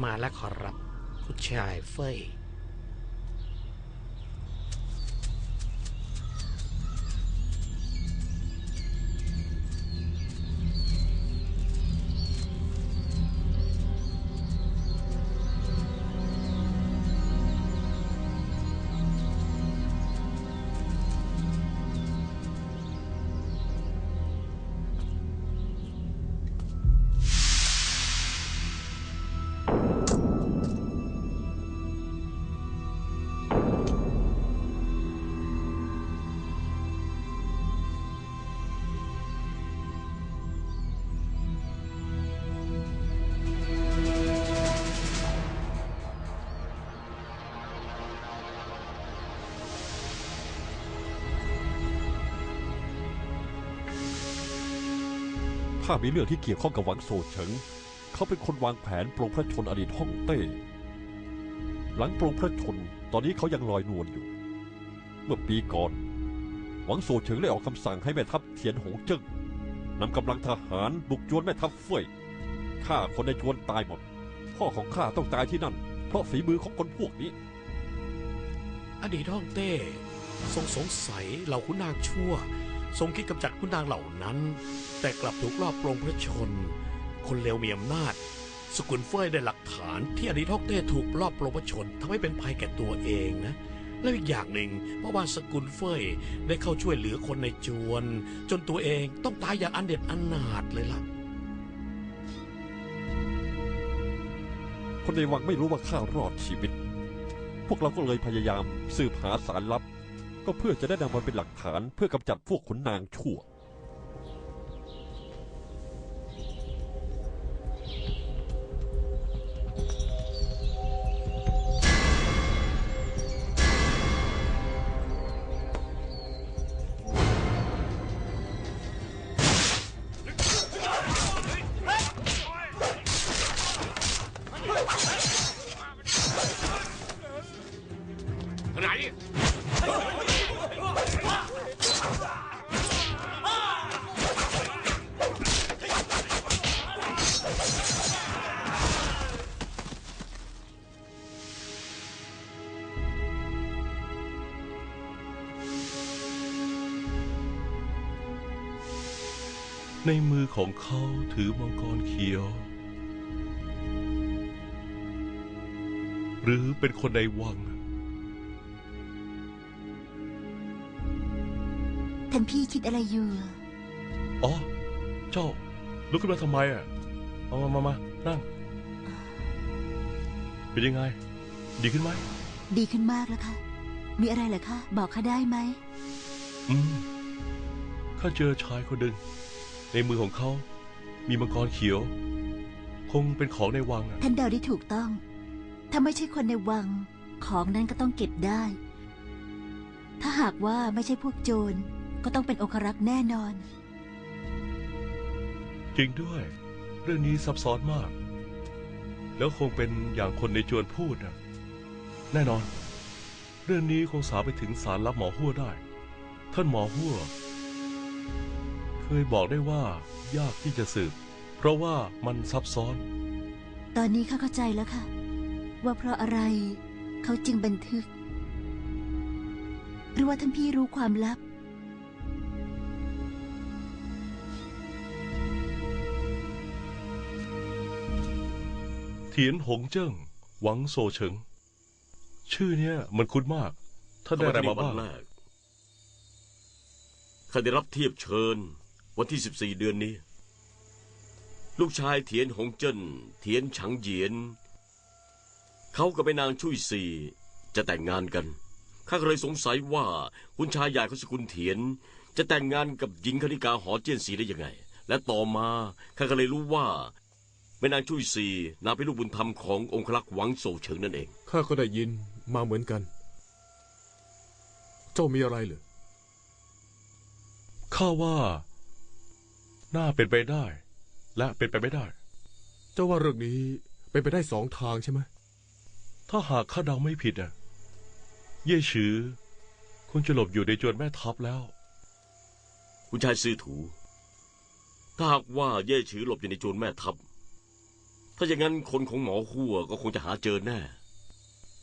มาแล้วขอรับผู้ชายเฟย ถ้ามีเรื่องที่เกี่ยวข้องกับหวังโซเฉิง เขาเป็นคนวางแผนปลงพระชนอดีตฮ่องเต้ หลังปลงพระชนตอนนี้เขายังลอยนวลอยู่ เมื่อปีก่อน หวังโซเฉิงได้ออกคำสั่งให้แม่ทัพเทียนหงเจิ้งนำกำลังทหารบุกจวนแม่ทัพเฟ่ยฆ่าคนในจวนตายหมด พ่อของข้าต้องตายที่นั่น เพราะฝีมือของคนพวกนี้ อดีตฮ่องเต้ทรงสงสัยเหล่าขุนนางชั่ว ทรงคิดกำจัดขุนนางเหล่านั้น แต่กลับถูกลอบปลงพระชน คนเลวมีอำนาจ สกุลเฟยได้หลักฐานที่อดีตฮองเต้ถูกลอบปลงพระชนทำให้เป็นภัยแก่ตัวเองนะแล้วอีกอย่างหนึ่งเพราะว่าสกุลเฟยได้เข้าช่วยเหลือคนในจวน จนตัวเองต้องตายอย่างอันเด็ดอันนาดเลยล่ะ คนในวังไม่รู้ว่าข้ารอดชีวิต พวกเราก็เลยพยายามสืบหาสารลับ ก็เพื่อจะได้นำมาเป็นหลักฐานเพื่อกำจัดพวกขุนนางชั่ว ในมือของเขาถือมังกรเขียว หรือเป็นคนในวัง ท่านพี่คิดอะไรอยู่อ๋อ เจ้า ลุกขึ้นมาทำไมอะ มามามามานั่ง เป็นยังไง ดีขึ้นไหม ดีขึ้นมากแล้วค่ะ มีอะไรเหรอคะ บอกข้าได้ไหม อืม ข้าเจอชายคนหนึ่ง ในมือของเขา มีมังกรเขียว คงเป็นของในวังอะท่านเดาได้ถูกต้อง ถ้าไม่ใช่คนในวัง ของนั้นก็ต้องเก็บได้ ถ้าหากว่าไม่ใช่พวกโจร ก็ต้องเป็นองครักษ์แน่นอน จริงด้วย เรื่องนี้ซับซ้อนมาก แล้วคงเป็นอย่างคนในจวนพูดนะแน่นอน เรื่องนี้คงสาวไปถึงสารลับหมอหัวได้ ท่านหมอหัวเค ยบอกได้ว่ายากที่จะสืบ เพราะว่ามันซับซ้อน ตอนนี้ข้าเข้าใจแล้วค่ะ ว่าเพราะอะไรเขาจึงบันทึก หรือว่าท่านพี่รู้ความลับเทียนหงเจิ้งหวังโซเฉิง ชื่อเนี้ยมันคุ้นมากท่านได้อะไรมาบ้างวันแรกข้าได้รับเทียบเชิญ วันที่ 14 เดือนนี้ ลูกชายเทียนหงเจิ้นเทียนฉังเหยียน เขากับแม่นางชุยซีจะแต่งงานกัน ข้าก็เลยสงสัยว่าคุณชายใหญ่ของสกุลเทียน จะแต่งงานกับหญิงคณิกาหอเจี้ยนสีได้ยังไง และต่อมาข้าก็เลยรู้ว่าแม่นางชุยซีนางเป็นลูกบุญธรรมขององครักษ์หวังโซเฉิงนั่นเอง ข้าก็ได้ยินมาเหมือนกัน เจ้ามีอะไรเหรอข้าว่า น่าเป็นไปได้ และเป็นไปไม่ได้ เจ้าว่าเรื่องนี้เป็นไปได้สองทางใช่ไหมถ้าหากข้าเดาไม่ผิดอะ เย่ฉือคงจะหลบอยู่ในจวนแม่ทัพแล้ว คุณชายซื้อถู ถ้าหากว่าเย่ฉือหลบอยู่ในโจรแม่ทัพถ้าถ้าอย่างนั้นคนของหมอหัวก็คงจะหาเจอแน่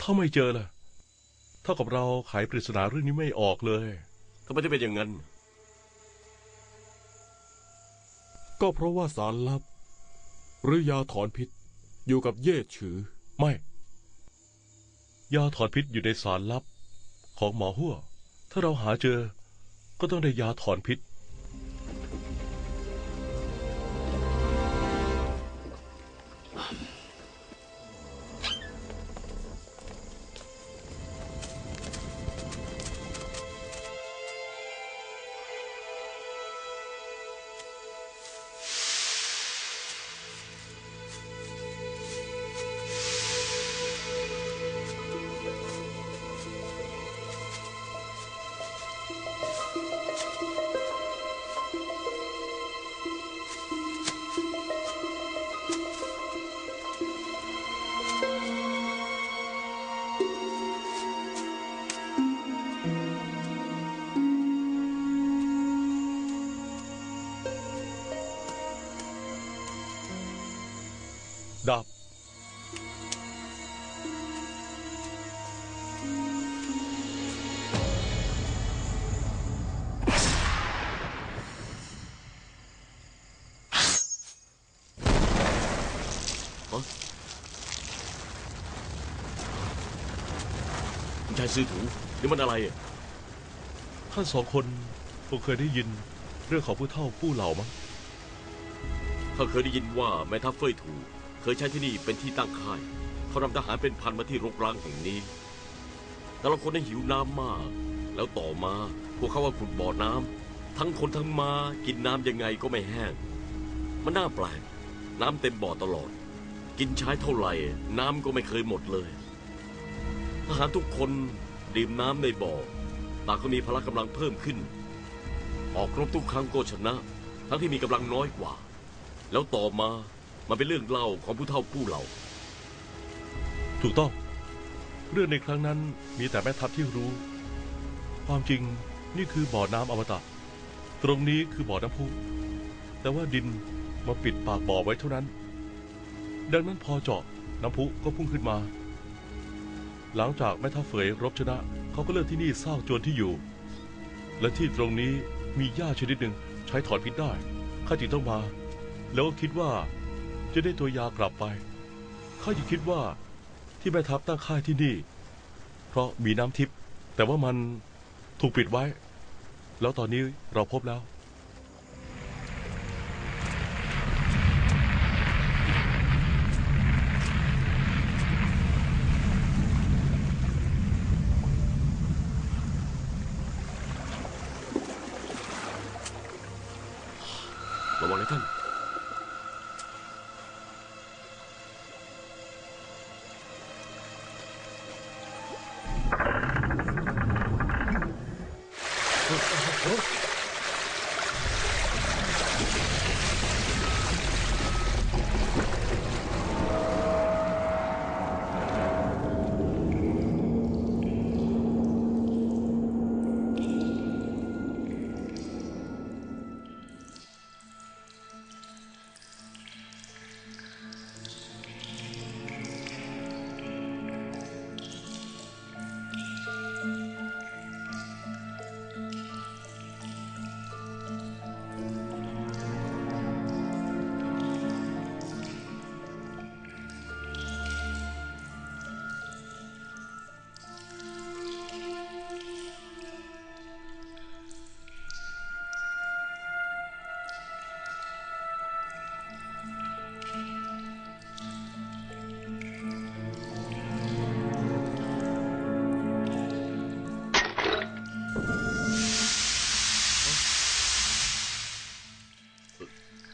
ถ้าไม่เจอล่ะเท่ากับเราไขปริศนาเรื่องนี้ไม่ออกเลย ทำไมถึงเป็นอย่างนั้น ก็เพราะว่าสารลับ หรือยาถอนพิษ อยู่กับเย่ฉือ ไม่ ยาถอนพิษอยู่ในสารลับ ของหมอหัวถ้าเราหาเจอ ก็ต้องได้ยาถอนพิษ คุณชายซื้อถูนี่มันอะไรอะท่านสองคนคงเคยได้ยินเรื่องของผู้เฒ่าผู้เหล่ามั้งข้าเคยได้ยินว่าแม่ทัพเฟยถู เคยใช้ที่นี่เป็นที่ตั้งค่าย เขานำทหารเป็นพันมาที่รกร้างแห่งนี้ แต่ละคนได้หิวน้ำมาก แล้วต่อมาพวกเขาว่าขุดบ่อน้ำทั้งคนทั้งมากินน้ำยังไงก็ไม่แห้ง มันน่าแปลก น้ำเต็มบ่อตลอด กินใช้เท่าไหร่ น้ำก็ไม่เคยหมดเลย ทหารทุกคนดื่มน้ำในบ่อ ต่างก็มีพละกำลังเพิ่มขึ้น ออกรบทุกครั้งก็ชนะ ทั้งที่มีกำลังน้อยกว่า แล้วต่อมามันเป็นเรื่องเล่าของผู้เฒ่าผู้เหล่า ถูกต้อง เรื่องในครั้งนั้นมีแต่แม่ทัพที่รู้ ความจริงนี่คือบ่อน้ำอมตะ ตรงนี้คือบ่อน้ำพุ แต่ว่าดินมาปิดปากบ่อไว้เท่านั้น ดังนั้นพอเจาะน้ำพุก็พุ่งขึ้นมา หลังจากแม่ทัพเฟยรบชนะ เขาก็เลือกที่นี่สร้างโจรที่อยู่ และที่ตรงนี้มีหญ้าชนิดหนึ่งใช้ถอนพิษได้ ข้าจึงต้องมา แล้วก็คิดว่าจะได้ตัวยากลับไป ข้าจึงคิดว่าที่แม่ทัพตั้งค่ายที่นี่ เพราะมีน้ำทิพย์แต่ว่ามันถูกปิดไว้ แล้วตอนนี้เราพบแล้ว ระวังเ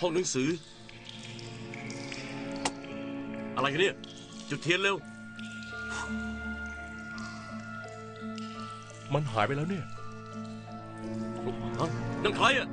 ห้องหนังสือ อะไรกันเนี่ย จุดเทียนเร็ว มันหายไปแล้วเนี่ยฮะนั่นใครอะ